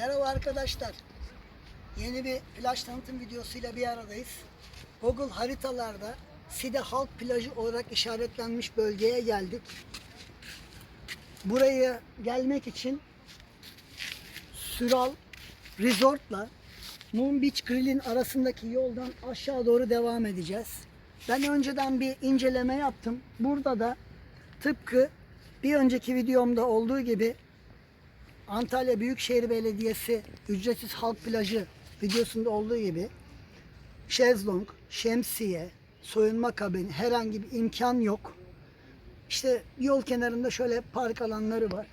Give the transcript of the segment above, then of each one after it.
Merhaba arkadaşlar. Yeni bir plaj tanıtım videosuyla bir aradayız. Google haritalarda Side Halk Plajı olarak işaretlenmiş bölgeye geldik. Buraya gelmek için Süral Resort'la Moon Beach Grill'in arasındaki yoldan aşağı doğru devam edeceğiz. Ben önceden bir inceleme yaptım. Burada da tıpkı bir önceki videomda olduğu gibi Antalya Büyükşehir Belediyesi ücretsiz halk plajı videosunda olduğu gibi şezlong, şemsiye, soyunma kabini herhangi bir imkan yok. İşte yol kenarında şöyle park alanları var.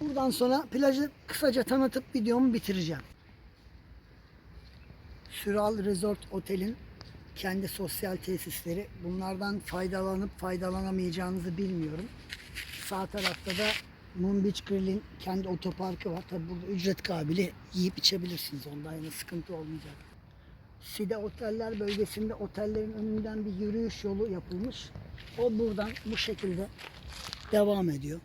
Buradan sonra plajı kısaca tanıtıp videomu bitireceğim. Süral Resort Otel'in kendi sosyal tesisleri. Bunlardan faydalanıp faydalanamayacağınızı bilmiyorum. Sağ tarafta da Moon Beach Grill'in kendi otoparkı var. Tabi burada ücret kabili yiyip içebilirsiniz. Onda yine sıkıntı olmayacak. Side Oteller bölgesinde otellerin önünden bir yürüyüş yolu yapılmış. O buradan bu şekilde devam ediyor.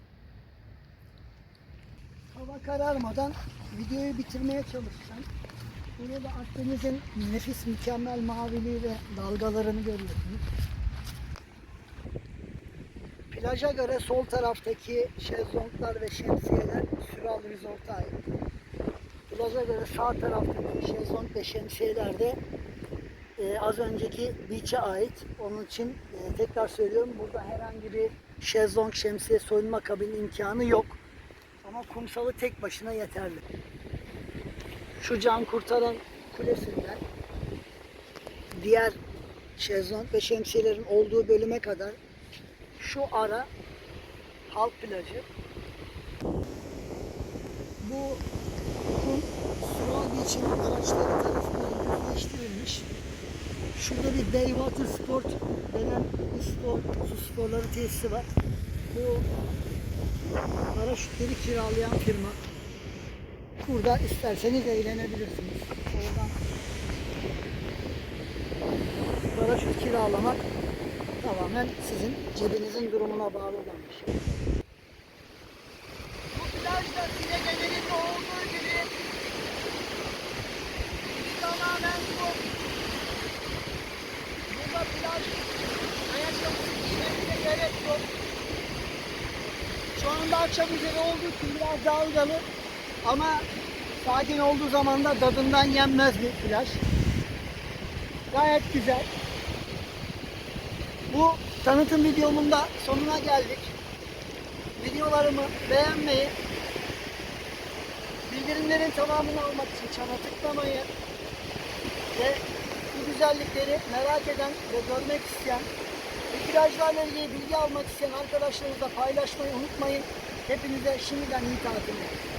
Hava kararmadan videoyu bitirmeye çalışacağım. Burada Akdeniz'in nefis mükemmel maviliği ve dalgalarını görüyorsunuz. Plaja göre sol taraftaki şezlonglar ve şemsiyeler Süral Resort'a ait. Plaja göre sağ taraftaki şezlong ve şemsiyeler de e, az önceki beach'e ait. Onun için e, tekrar söylüyorum burada herhangi bir şezlong, şemsiye, soyunma kabini imkanı yok. Ama kumsalı tek başına yeterli. Şu can kurtaran kulesinden diğer şezlong ve şemsiyelerin olduğu bölüme kadar şu ara halk plajı. Bu kum Sural Beach'in araçları tarafından düzleştirilmiş. Şurada bir Baywater Sport denen bir spor, su sporları tesisi var. Bu paraşütleri kiralayan firma. Burada isterseniz eğlenebilirsiniz. Oradan paraşüt kiralamak tamamen sizin cebinizin durumuna bağlı olan bir şey. Bu plajda size genelinde olduğu gibi tamamen bu. Burada plaj ayakkabısı giymenize gerek yok. Şu anda akşam üzeri olduğu için biraz dalgalı ama sakin olduğu zaman da tadından yenmez bir plaj. Gayet güzel. Bu tanıtım videomun da sonuna geldik. Videolarımı beğenmeyi, bildirimlerin tamamını almak için çana tıklamayı ve bu güzellikleri merak eden ve görmek isteyen ve plajlarla ilgili bilgi almak isteyen arkadaşlarınızla paylaşmayı unutmayın. Hepinize şimdiden iyi tatiller.